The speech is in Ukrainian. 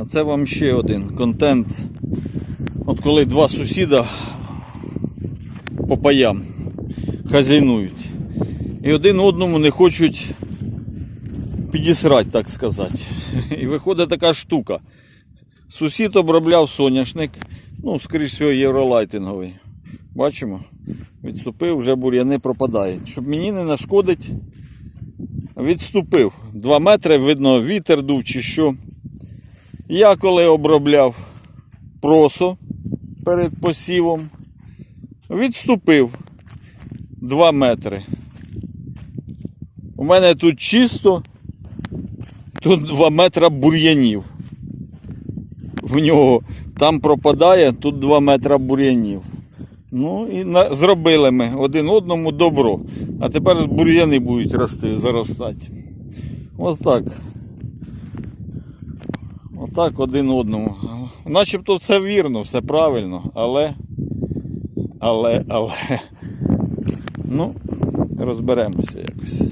А це вам ще один контент. От коли два сусіда по паям хазяйнують. І один одному не хочуть підісрати, так сказати. І виходить така штука. Сусід обробляв соняшник, ну, скоріш всього, євролайтинговий. Бачимо? Відступив, вже бур'яни пропадають. Щоб мені не нашкодить, відступив. Два метри, видно, вітер дув чи що. Я коли обробляв просо перед посівом, відступив 2 метри. У мене тут чисто, тут 2 метра бур'янів. В нього там пропадає, тут 2 метра бур'янів. Ну і на, зробили ми один одному добро. А тепер бур'яни будуть рости, заростати. Ось так. Отак один одному. Начебто все вірно, все правильно, але. Але, але. Ну, розберемося якось.